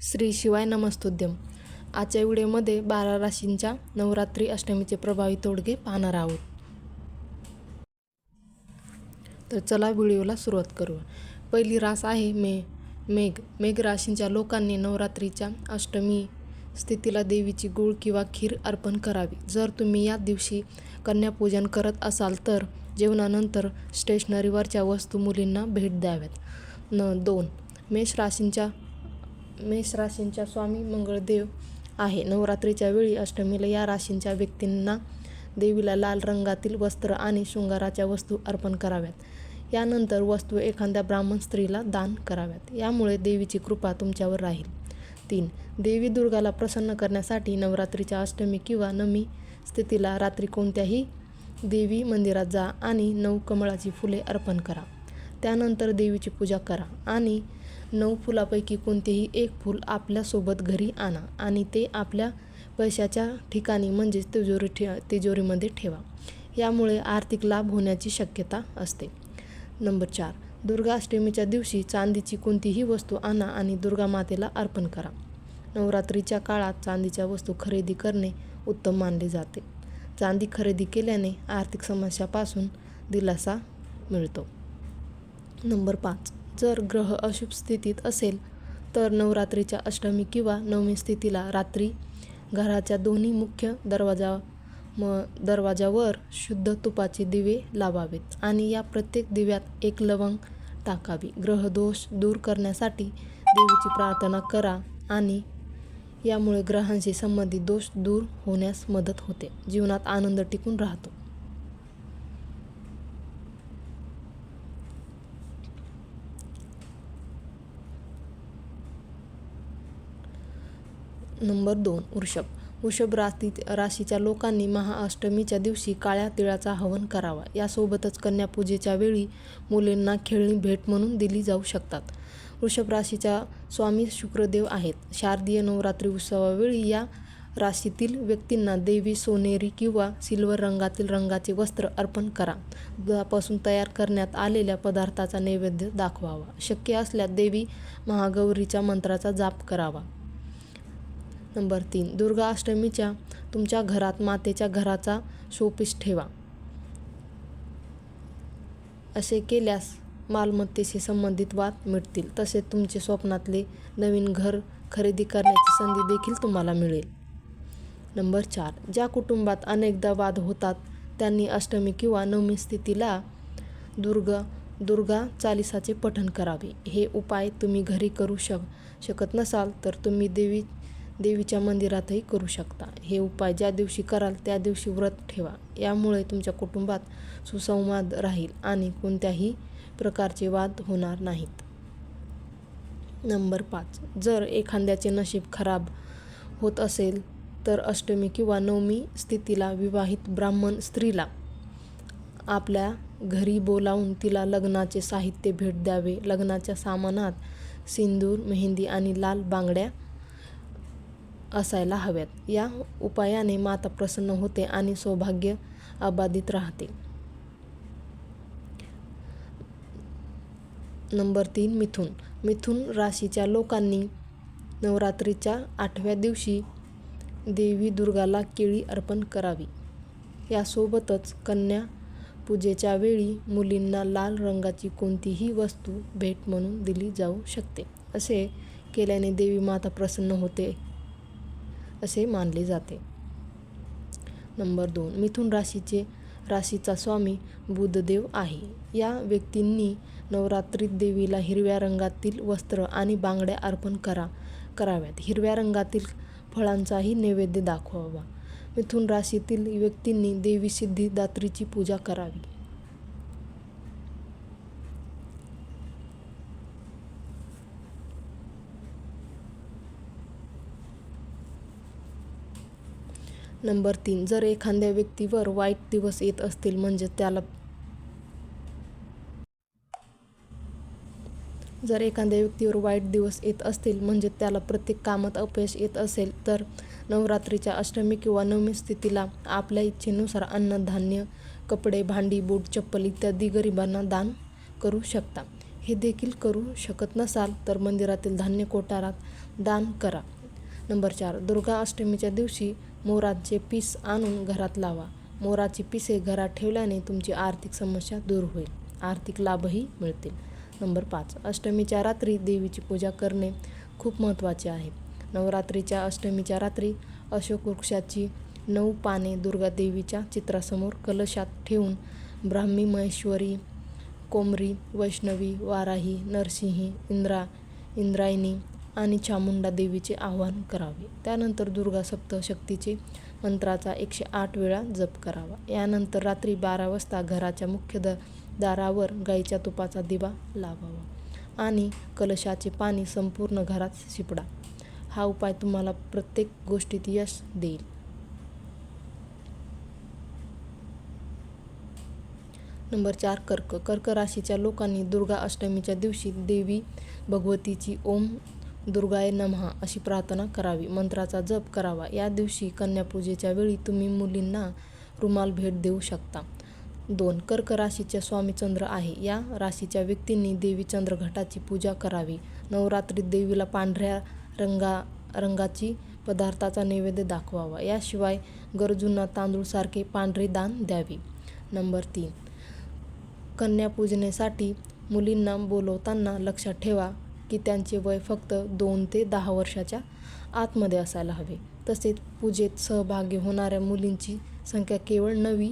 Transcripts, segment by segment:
श्री शिवाय नमस्तुद्यम. आजच्या व्हिडिओमध्ये बारा राशींच्या नवरात्री अष्टमीचे प्रभावी तोडगे पाहणार आहोत. तर चला व्हिडिओला सुरुवात करू पहिली रास आहे मे मेघ. मेघ राशींच्या लोकांनी नवरात्रीच्या अष्टमी स्थितीला देवीची गुळ किंवा खीर अर्पण करावी. जर तुम्ही या दिवशी कन्यापूजन करत असाल तर जेवणानंतर स्टेशनरीवरच्या वस्तू मुलींना भेट द्याव्यात. न दोन. मेष राशींच्या मेष राशींच्या स्वामी मंगळदेव आहे. नवरात्रीच्या वेळी अष्टमीला या राशींच्या व्यक्तींना देवीला लाल रंगातील वस्त्र आणि शृंगाराच्या वस्तू अर्पण कराव्यात. यानंतर वस्तू एखाद्या ब्राह्मण स्त्रीला दान कराव्यात. यामुळे देवीची कृपा तुमच्यावर राहील. तीन देवी दुर्गाला प्रसन्न करण्यासाठी नवरात्रीच्या अष्टमी किंवा नवमी स्थितीला रात्री कोणत्याही देवी मंदिरात जा आणि नऊ कमळाची फुले अर्पण करा. त्यानंतर देवीची पूजा करा आणि नऊ फुलापैकी कोणतेही एक फूल आपल्यासोबत घरी आणा आणि ते आपल्या पैशाच्या ठिकाणी म्हणजेच तिजोरी ठे तिजोरीमध्ये ठेवा. यामुळे आर्थिक लाभ होण्याची शक्यता असते. नंबर चार दुर्गाष्टमीच्या दिवशी चांदीची कोणतीही वस्तू आणा आणि दुर्गा मातेला अर्पण करा. नवरात्रीच्या काळात चांदीच्या वस्तू खरेदी करणे उत्तम मानले जाते. चांदी खरेदी केल्याने आर्थिक समस्यापासून दिलासा मिळतो. नंबर पाच जर ग्रह अशुभ स्थितीत असेल तर नवरात्रीच्या अष्टमी किंवा नवमी स्थितीला रात्री घराच्या दोन्ही मुख्य दरवाजा म दरवाजावर शुद्ध तुपाचे दिवे लावावेत आणि या प्रत्येक दिव्यात एक लवंग टाकावी. ग्रहदोष दूर करण्यासाठी देवीची प्रार्थना करा आणि यामुळे ग्रहांशी संबंधित दोष दूर होण्यास मदत होते. जीवनात आनंद टिकून राहतो. नंबर दोन वृषभ. वृषभ राशी राशीच्या लोकांनी महाअष्टमीच्या दिवशी काळ्या तिळाचा हवन करावा. यासोबतच कन्यापूजेच्या वेळी मुलींना खेळणी भेट म्हणून दिली जाऊ शकतात. वृषभ राशीच्या स्वामी शुक्रदेव आहेत. शारदीय नवरात्री उत्सवावेळी या राशीतील व्यक्तींना देवी सोनेरी किंवा सिल्वर रंगातील रंगाचे वस्त्र अर्पण करा. दुधापासून तयार करण्यात आलेल्या पदार्थाचा नैवेद्य दाखवावा. शक्य असल्यास देवी महागौरीच्या मंत्राचा जाप करावा. नंबर तीन दुर्गा अष्टमीच्या तुमच्या घरात मातेच्या घराचा शोपीस ठेवा. असे केल्यास मालमत्तेशी संबंधित वाद मिटतील. तसेच तुमचे स्वप्नातले नवीन घर खरेदी करण्याची संधी देखील तुम्हाला मिळेल. नंबर चार ज्या कुटुंबात अनेकदा वाद होतात त्यांनी अष्टमी किंवा नवमी स्थितीला दुर्गा दुर्गा चालिसाचे पठण करावे. हे उपाय तुम्ही घरी करू शक शकत नसाल तर तुम्ही देवी देवीच्या मंदिरातही करू शकता. हे उपाय ज्या दिवशी कराल त्या दिवशी व्रत ठेवा. यामुळे तुमच्या कुटुंबात सुसंवाद राहील आणि कोणत्याही प्रकारचे वाद होणार नाहीत. नंबर पाच. जर एखाद्याचे नशीब खराब होत असेल तर अष्टमी किंवा नवमी स्थितीला विवाहित ब्राह्मण स्त्रीला आपल्या घरी बोलावून तिला लग्नाचे साहित्य भेट द्यावे. लग्नाच्या सामानात सिंदूर मेहंदी आणि लाल बांगड्या असायला हव्यात. या उपायाने माता प्रसन्न होते आणि सौभाग्य अबाधित राहते. नंबर तीन मिथुन. मिथुन राशीच्या लोकांनी नवरात्रीच्या आठव्या दिवशी देवी दुर्गाला केळी अर्पण करावी. यासोबतच कन्या पूजेच्या वेळी मुलींना लाल रंगाची कोणतीही वस्तू भेट म्हणून दिली जाऊ शकते. असे केल्याने देवी माता प्रसन्न होते. असे मानले जाते. नंबर दोन. मिथुन राशीचे राशीचा स्वामी बुधदेव आहे. या व्यक्तींनी नवरात्रीत देवीला हिरव्या रंगातील वस्त्र आणि बांगड्या अर्पण करा कराव्यात. हिरव्या रंगातील फळांचाही नैवेद्य दाखवावा. मिथुन राशीतील व्यक्तींनी देवी सिद्धिदात्रीची पूजा करावी. नंबर तीन जर एखाद्या व्यक्तीवर वाईट दिवस येत असतील म्हणजे त्याला जर एखाद्या व्यक्तीवर वाईट दिवस येत असतील म्हणजे त्याला प्रत्येक कामात अपयश येत असेल तर नवरात्रीच्या अष्टमी किंवा नवमी स्थितीला आपल्या इच्छेनुसार अन्नधान्य कपडे भांडी बूट चप्पल इत्यादी गरिबांना दान करू शकता. हे देखील करू शकत नसाल तर मंदिरातील धान्य कोठारात दान करा. नंबर चार दुर्गा अष्टमीच्या दिवशी मोराचे पीस आणून घरात लावा. मोराची पिसे घरात ठेवल्याने तुमची आर्थिक समस्या दूर होईल. आर्थिक लाभही मिळतील. नंबर पाच. अष्टमीच्या रात्री देवीची पूजा करणे खूप महत्त्वाचे आहे. नवरात्रीच्या अष्टमीच्या रात्री अशोक वृक्षाची नऊ पाने दुर्गा देवीच्या चित्रासमोर कलशात ठेवून ब्राह्मी महेश्वरी कोमरी वैष्णवी वाराही नरसिंही इंद्रा इंद्रायणी आणि चामुंडा देवीचे आवाहन करावे. त्यानंतर दुर्गा सप्तशक्तीचे मंत्राचा एकशे आठ वेळा जप करावा. यानंतर रात्री बारा वाजता घराच्या मुख्य द दारावर गाईच्या तुपाचा दिवा लावावा आणि कलशाचे पाणी संपूर्ण घरात शिपडा. हा उपाय तुम्हाला प्रत्येक गोष्टीत यश देईल. नंबर चार कर्क. कर्क राशीच्या लोकांनी दुर्गा अष्टमीच्या दिवशी देवी भगवतीची ओम दुर्गाय नमहा अशी प्रार्थना करावी. मंत्राचा जप करावा. या दिवशी कन्यापूजेच्या वेळी तुम्ही मुलींना रुमाल भेट देऊ शकता. दोन कर्क राशीच्या स्वामीचंद्र आहे. या राशीच्या व्यक्तींनी देवी चंद्रघटाची पूजा करावी. नवरात्रीत देवीला पांढऱ्या रंगा रंगाची पदार्थाचा नैवेद्य दाखवावा. याशिवाय गरजूंना तांदूळसारखे पांढरे दान द्यावे. नंबर तीन कन्यापूजनेसाठी मुलींना बोलवताना लक्षात ठेवा. की त्यांचे वय फक्त दोन ते दहा वर्षाच्या आतमध्ये असायला हवे. तसेच पूजेत सहभागी होणाऱ्या मुलींची संख्या केवळ नवी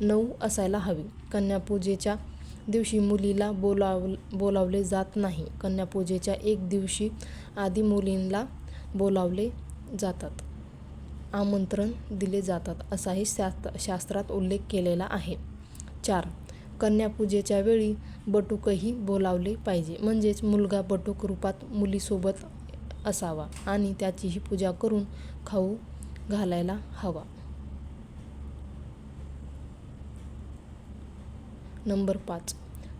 नऊ असायला हवी. कन्यापूजेच्या दिवशी मुलीला बोलाव बोलावले जात नाही. कन्यापूजेच्या एक दिवशी आधी मुलींना बोलावले जातात. आमंत्रण दिले जातात असाही शास्त्र शास्त्रात उल्लेख केलेला आहे. चार. कन्यापूजेच्या वेळी बटूकही बोलावले पाहिजे. म्हणजेच मुलगा बटूक रूपात मुलीसोबत असावा आणि त्याचीही पूजा करून खाऊ घालायला हवा. नंबर पाच.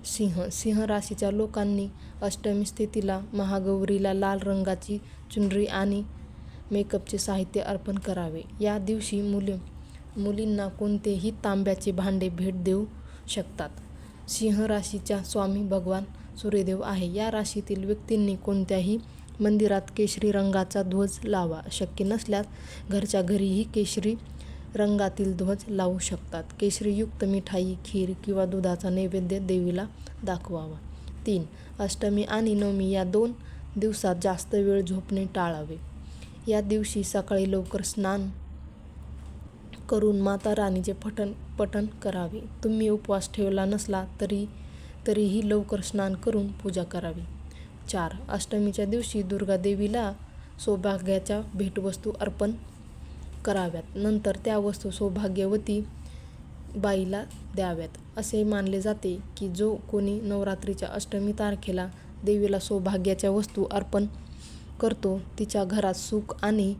सिंह. सिंह राशीच्या लोकांनी अष्टमी स्थितीला महागौरीला लाल रंगाची चुनरी आणि मेकअपचे साहित्य अर्पण करावे. या दिवशी मुली मुलींना कोणतेही तांब्याचे भांडे भेट देऊ शकतात. सिंह राशीच्या स्वामी भगवान सूर्यदेव आहे. या राशीतील व्यक्तींनी कोणत्याही मंदिरात केशरी रंगाचा ध्वज लावा. शक्य नसल्यास घरच्या घरीही केशरी रंगातील ध्वज लावू शकतात. केशरीयुक्त मिठाई खीर किंवा दुधाचा नैवेद्य देवीला दाखवावा. तीन अष्टमी आणि नवमी या दोन दिवसात जास्त वेळ झोपणे टाळावे. या दिवशी सकाळी लवकर स्नान करून माता राणीचे पठण पठण करावे. तुम्ही उपवास ठेवला नसला तरी तरीही लवकर स्नान करून पूजा करावी. चार अष्टमीच्या दिवशी दुर्गादेवीला सौभाग्याच्या भेटवस्तू अर्पण कराव्यात. नंतर त्या वस्तू सौभाग्यवती बाईला द्याव्यात. असे मानले जाते की जो कोणी नवरात्रीच्या अष्टमी तारखेला देवीला सौभाग्याच्या वस्तू अर्पण करतो तिच्या घरात सुख आणि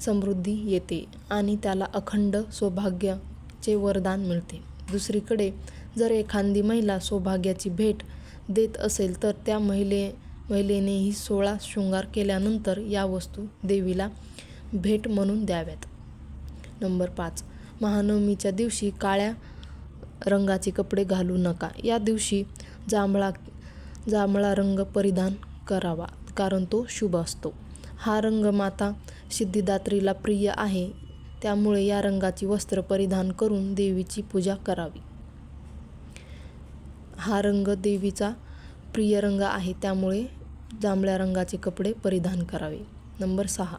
समृद्धी येते आणि त्याला अखंड सौभाग्याचे वरदान मिळते. दुसरीकडे जर एखादी महिला सौभाग्याची भेट देत असेल तर त्या महिले महिलेनेही सोळा शृंगार केल्यानंतर या वस्तू देवीला भेट म्हणून द्याव्यात. नंबर पाच. महानवमीच्या दिवशी काळ्या रंगाचे कपडे घालू नका. या दिवशी जांभळा जांभळा रंग परिधान करावा कारण तो शुभ असतो. हा रंग माता सिद्धिदात्रीला प्रिय आहे. त्यामुळे या रंगाची वस्त्र परिधान करून देवीची पूजा करावी. हा रंग देवीचा प्रिय रंग आहे. त्यामुळे जांभळ्या रंगाचे कपडे परिधान करावे. नंबर सहा.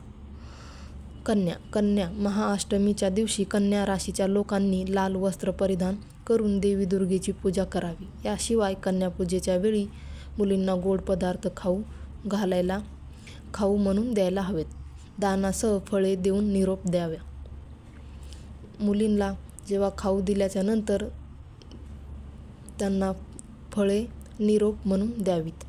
कन्या. कन्या. महाअष्टमीच्या दिवशी कन्या राशीच्या लोकांनी लाल वस्त्र परिधान करून देवी दुर्गेची पूजा करावी. याशिवाय कन्यापूजेच्या वेळी मुलींना गोड पदार्थ खाऊ घालायला खाऊ म्हणून द्यायला हवेत. दानासह फळे देऊन निरोप द्याव्या. मुलींना जेव्हा खाऊ दिल्याच्या नंतर त्यांना फळे निरोप म्हणून द्यावीत.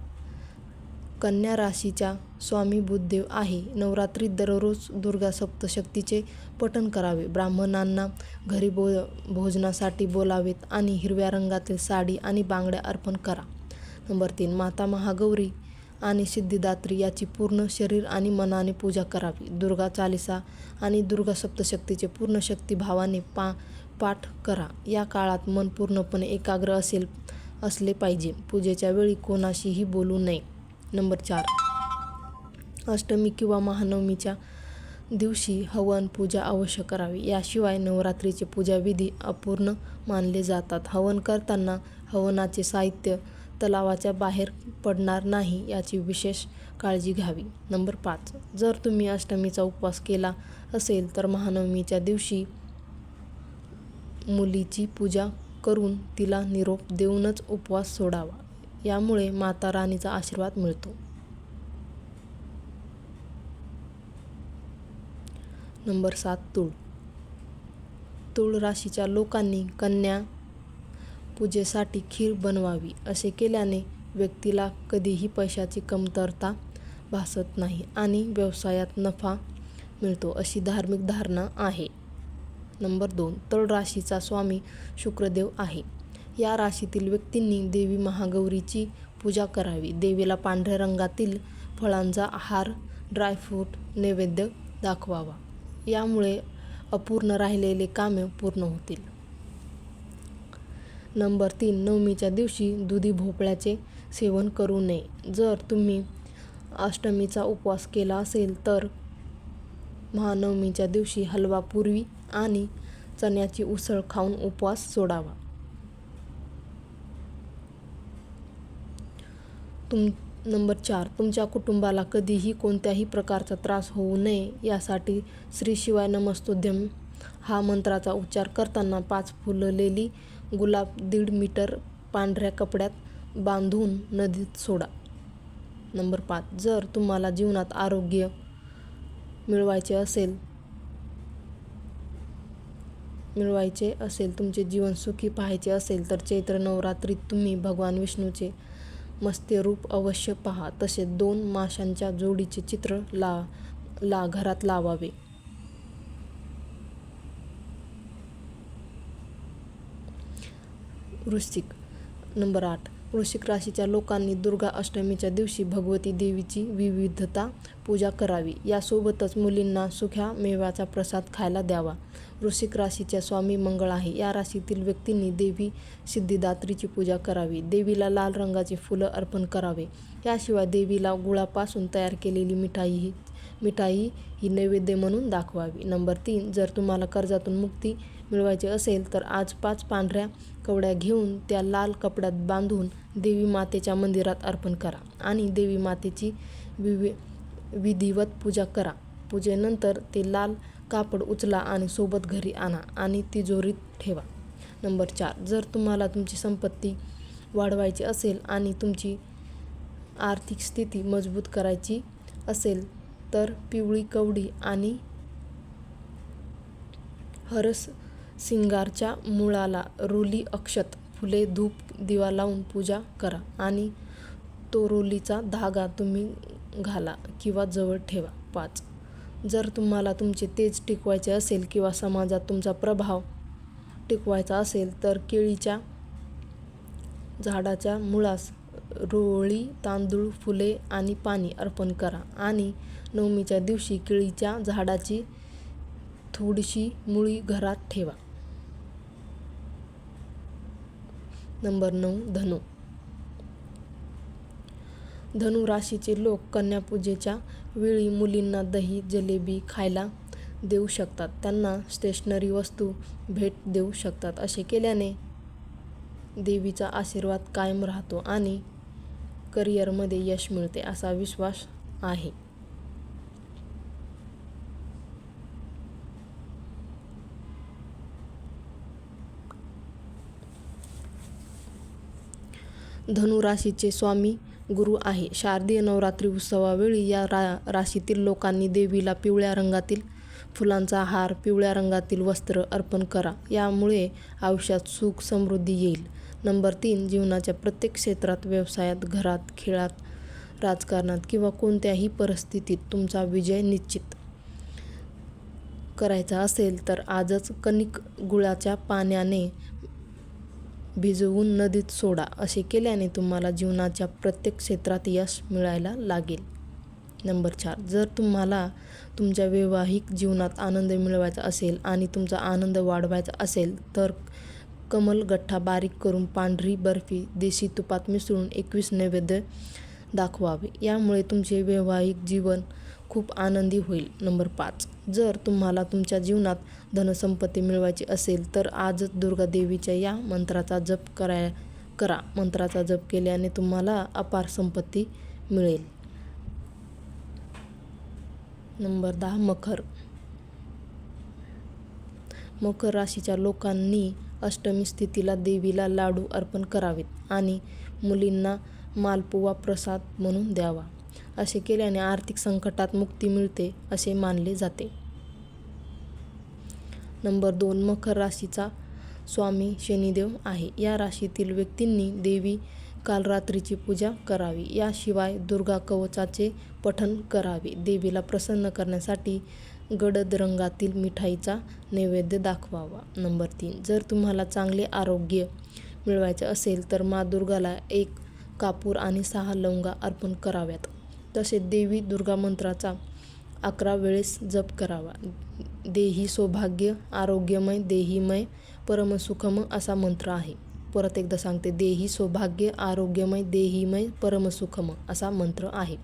कन्या राशीच्या स्वामी बुद्धदेव आहे. नवरात्रीत दररोज दुर्गा सप्तशक्तीचे पठण करावे. ब्राह्मणांना घरी भो भोजनासाठी बोलावेत आणि हिरव्या रंगातील साडी आणि बांगड्या अर्पण करा. नंबर तीन माता महागौरी आणि सिद्धिदात्री याची पूर्ण शरीर आणि मनाने पूजा करावी. दुर्गा चालिसा आणि दुर्गा सप्तशक्तीचे पूर्ण शक्तिभावाने पा पाठ करा. या काळात मन पूर्णपणे एकाग्र असेल असले पाहिजे. पूजेच्या वेळी कोणाशीही बोलू नये. नंबर चार. अष्टमी किंवा महानवमीच्या दिवशी हवन पूजा अवश्य करावी. याशिवाय नवरात्रीचे पूजाविधी अपूर्ण मानले जातात. हवन करताना हवनाचे साहित्य तलावाच्या बाहेर पडणार नाही याची विशेष काळजी घ्यावी. नंबर पाच. जर तुम्ही अष्टमीचा उपवास केला असेल तर महानवमीच्या दिवशी मुलीची पूजा करून तिला निरोप देऊनच उपवास सोडावा. यामुळे माता राणीचा आशीर्वाद मिळतो. नंबर सात. तूळ. तूळ राशीच्या लोकांनी कन्या पूजेसाठी खीर बनवावी असे केल्याने व्यक्तीला कधीही पैशाची कमतरता भासत नाही आणि व्यवसायात नफा मिळतो अशी धार्मिक धारणा आहे. नंबर दोन. तळ राशीचा स्वामी शुक्रदेव आहे. या राशीतील व्यक्तींनी देवी महागौरीची पूजा करावी. देवीला पांढऱ्या रंगातील फळांचा हार ड्रायफ्रूट नैवेद्य दाखवावा. यामुळे अपूर्ण राहिलेले कामे पूर्ण होतील. नंबर तीन नवमीच्या दिवशी दुधी भोपळ्याचे सेवन करू नये. जर तुम्ही अष्टमीचा उपवास केला असेल तर महानवमीच्या दिवशी हलवा पूर्वी आणि चण्याची उसळ खाऊन उपवास सोडावा. तुम नंबर चार तुमच्या कुटुंबाला कधीही कोणत्याही प्रकारचा त्रास होऊ नये यासाठी श्री शिवाय नमस्तुद्यम हा मंत्राचा उच्चार करताना पाच फुललेली गुलाब दीड मीटर पांढऱ्या कपड्यात बांधून नदीत सोडा. नंबर पाच. जर तुम्हाला जीवनात आरोग्य मिळवायचे असेल मिळवायचे असेल तुमचे जीवन सुखी पाहायचे असेल तर चैत्र नवरात्रीत तुम्ही भगवान विष्णूचे मस्ते रूप अवश्य पहा. तसे दोन माशांच्या जोडीचे चित्र ला ला घरात लावावे. वृश्चिक. नंबर आठ. वृश्चिक राशीच्या लोकांनी दुर्गा अष्टमीच्या दिवशी भगवती देवीची विविधता पूजा करावी. यासोबतच मुलींना सुख्या मेव्याचा प्रसाद खायला द्यावा. वृश्चिक राशीच्या स्वामी मंगळ आहे. या राशीतील व्यक्तींनी देवी सिद्धिदात्रीची पूजा करावी. देवीला लाल रंगाचे फुलं अर्पण करावे. याशिवाय देवीला गुळापासून तयार केलेली मिठाई ही मिठाई ही नैवेद्य म्हणून दाखवावी. नंबर तीन जर तुम्हाला कर्जातून मुक्ती मिळवायची असेल तर आज पाच पांढऱ्या कवड्या घेऊन त्या लाल कपड्यात बांधून देवी मातेच्या मंदिरात अर्पण करा आणि देवी मातेची विवे विधिवत पूजा करा. पूजेनंतर ते लाल कापड उचला आणि सोबत घरी आणा आणि तिजोरीत ठेवा. नंबर चार जर तुम्हाला तुमची संपत्ती वाढवायची असेल आणि तुमची आर्थिक स्थिती मजबूत करायची असेल तर पिवळी कवडी आणि हरस सिंगारच्या मुळाला रोली अक्षत फुले धूप दिवा लावून पूजा करा आणि तो रोलीचा धागा तुम्ही घाला किंवा जवळ ठेवा. पाच. जर तुम्हाला तुमचे तेज टिकवायचे असेल किंवा समाजात तुमचा प्रभाव टिकवायचा असेल तर केळीच्या झाडाच्या मुळास रोळी तांदूळ फुले आणि पाणी अर्पण करा आणि नवमीच्या दिवशी केळीच्या झाडाची थोडीशी मुळी घरात ठेवा. नंबर नऊ धनु. धनु राशीचे लोक कन्यापूजेच्या वेळी मुलींना दही जलेबी खायला देऊ शकतात. त्यांना स्टेशनरी वस्तू भेट देऊ शकतात. असे केल्याने देवीचा आशीर्वाद कायम राहतो आणि करिअरमध्ये यश मिळते असा विश्वास आहे. धनु राशीचे स्वामी गुरु आहे. शारदीय नवरात्री उत्सवावेळी या रा राशीतील लोकांनी देवीला पिवळ्या रंगातील फुलांचा हार पिवळ्या रंगातील वस्त्र अर्पण करा. यामुळे आयुष्यात सुख समृद्धी येईल. नंबर तीन जीवनाच्या प्रत्येक क्षेत्रात व्यवसायात घरात खेळात राजकारणात किंवा कोणत्याही परिस्थितीत तुमचा विजय निश्चित करायचा असेल तर आजच कणिक गुळाच्या पाण्याने भिजवून नदीत सोडा असे केल्याने तुम्हाला जीवनाच्या प्रत्येक क्षेत्रात यश मिळायला लागेल. नंबर चार जर तुम्हाला तुमच्या वैवाहिक जीवनात आनंद मिळवायचा असेल आणि तुमचा आनंद वाढवायचा असेल तर कमलगठ्ठा बारीक करून पांढरी बर्फी देशी तुपात मिसळून एकवीस नैवेद्य दाखवावे. यामुळे तुमचे वैवाहिक जीवन खूप आनंदी होईल. नंबर पाच. जर तुम्हाला तुमच्या जीवनात धनसंपत्ती मिळवायची असेल तर आजच दुर्गा देवीच्या या मंत्राचा जप कराय करा. मंत्राचा जप केल्याने तुम्हाला अपार संपत्ती मिळेल. नंबर दहा. मखर मकर राशीच्या लोकांनी अष्टमी स्थितीला देवीला लाडू अर्पण करावेत आणि मुलींना मालपुवा प्रसाद म्हणून द्यावा. असे केल्याने आर्थिक संकटात मुक्ती मिळते असे मानले जाते. नंबर दोन मकर राशीचा स्वामी शनिदेव आहे. या राशीतील व्यक्तींनी देवी कालरात्रीची पूजा करावी. याशिवाय दुर्गा कवचाचे पठण करावे. देवीला प्रसन्न करण्यासाठी गडद रंगातील मिठाईचा नैवेद्य दाखवावा. नंबर तीन जर तुम्हाला चांगले आरोग्य मिळवायचे असेल तर मा दुर्गाला एक कापूर आणि सहा लवंगा अर्पण कराव्यात. तसेच देवी दुर्गा मंत्राचा अकरा वेळेस जप करावा. देही सौभाग्य आरोग्यमय देहीमय परमसुखम असा मंत्र आहे. परत एकदा सांगते देही सौभाग्य आरोग्यमय देहीमय परमसुखम असा मंत्र आहे.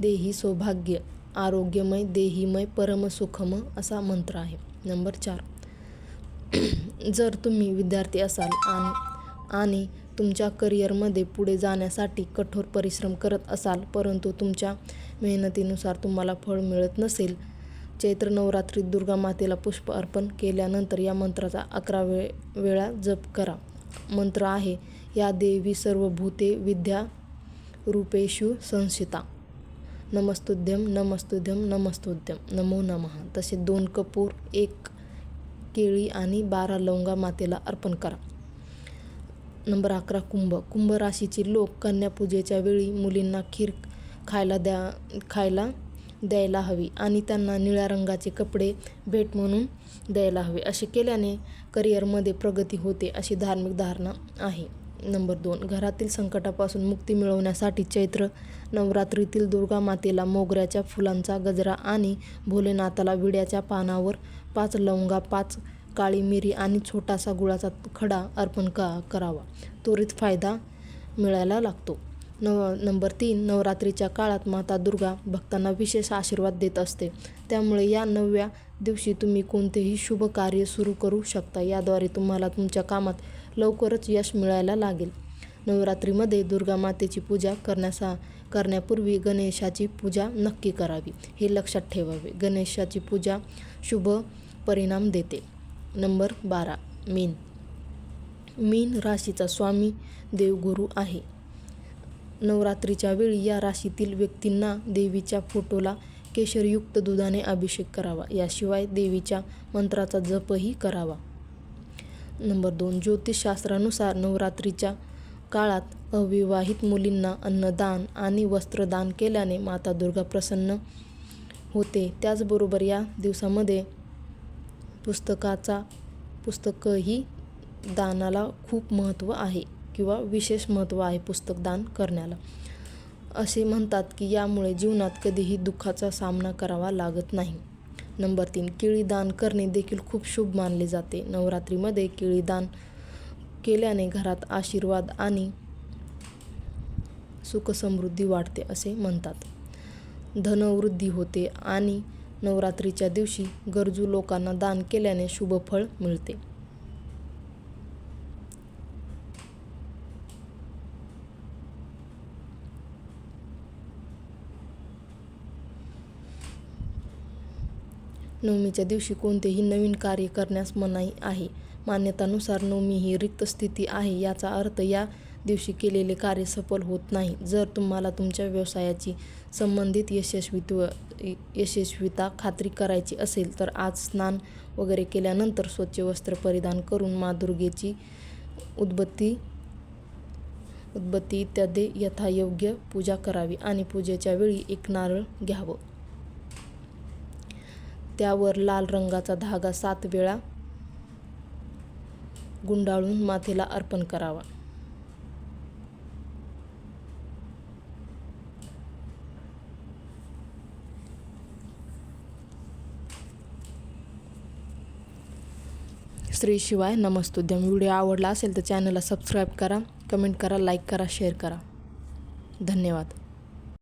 देही सौभाग्य आरोग्यमय देहीमय परमसुखम असा मंत्र आहे. नंबर चार. जर तुम्ही विद्यार्थी असाल आणि आणि तुमच्या करिअरमध्ये पुढे जाण्यासाठी कठोर परिश्रम करत असाल परंतु तुमच्या मेहनतीनुसार तुम्हाला फळ मिळत नसेल. चैत्र नवरात्रीत दुर्गा मातेला पुष्प अर्पण केल्यानंतर या मंत्राचा अकरा वे वेळा जप करा. मंत्र आहे या देवी सर्व भूते विद्या रूपेषु संशिता नमस्तुद्यम नमस्तुद्यम नमस्तुद्यम नमो नमः. तसे दोन कपूर एक केळी आणि बारा लवंगा मातेला अर्पण करा. नंबर अकरा कुंभ. कुंभ राशीचे लोक कन्यापूजेच्या वेळी मुलींना खीर खायला द्या खायला द्यायला हवी आणि त्यांना निळ्या रंगाचे कपडे भेट म्हणून द्यायला हवे. असे केल्याने करिअरमध्ये प्रगती होते अशी धार्मिक धारणा आहे. नंबर दोन. घरातील संकटापासून मुक्ती मिळवण्यासाठी चैत्र नवरात्रीतील दुर्गा मातेला मोगऱ्याच्या फुलांचा गजरा आणि भोलेनाथाला विड्याच्या पानावर पाच लवंगा पाच काळी मिरी आणि छोटासा गुळाचा खडा अर्पण का करावा? त्वरित फायदा मिळायला लागतो. नव नंबर तीन नवरात्रीच्या काळात माता दुर्गा भक्तांना विशेष आशीर्वाद देत असते. त्यामुळे या नवव्या दिवशी तुम्ही कोणतेही शुभ कार्य सुरू करू शकता. याद्वारे तुम्हाला तुमच्या कामात लवकरच यश मिळायला लागेल. नवरात्रीमध्ये दुर्गा मातेची पूजा करण्यासा करण्यापूर्वी गणेशाची पूजा नक्की करावी. हे लक्षात ठेवावे. गणेशाची पूजा शुभ परिणाम देते. नंबर बारा मीन. मीन राशीचा स्वामी देवगुरू आहे. नवरात्रीच्या वेळी या राशीतील व्यक्तींना देवीच्या फोटोला केशरयुक्त दुधाने अभिषेक करावा. याशिवाय देवीच्या मंत्राचा जपही करावा. नंबर दोन ज्योतिषशास्त्रानुसार नवरात्रीच्या काळात अविवाहित मुलींना अन्नदान आणि वस्त्रदान केल्याने माता दुर्गा प्रसन्न होते. त्याचबरोबर या दिवसामध्ये पुस्तकाचा पुस्तकही दानाला खूप महत्त्व आहे किंवा विशेष महत्त्व आहे पुस्तक दान करण्याला. असे म्हणतात की यामुळे जीवनात कधीही दुःखाचा सामना करावा लागत नाही. नंबर तीन केळी दान करणे देखील खूप शुभ मानले जाते. नवरात्रीमध्ये केळी दान केल्याने घरात आशीर्वाद आणि सुखसमृद्धी वाढते असे म्हणतात. धनवृद्धी होते आणि नवरात्रीच्या दिवशी गरजू लोकांना दान केल्याने शुभ फळ मिळते. नवमीच्या दिवशी कोणतेही नवीन कार्य करण्यास मनाई आहे. मान्यतानुसार नवमी ही रिक्त स्थिती आहे याचा अर्थ या दिवशी केलेले कार्य सफल होत नाही. जर तुम्हाला तुमच्या व्यवसायाची संबंधित यशस्वीत्व यशस्वीता खात्री करायची असेल तर आज स्नान वगैरे केल्यानंतर स्वच्छ वस्त्र परिधान करून मा दुर्गेची उद्बत्ती उद्बत्ती इत्यादी यथायोग्य पूजा करावी आणि पूजेच्या वेळी एक नारळ घ्यावं. त्यावर लाल रंगाचा धागा सात वेळा गुंडाळून माथेला अर्पण करावा. श्री शिवाय नमस्तुद्यम व्हिडिओ आवडला असेल तर चॅनलला सबस्क्राईब करा कमेंट करा लाईक करा शेअर करा. धन्यवाद.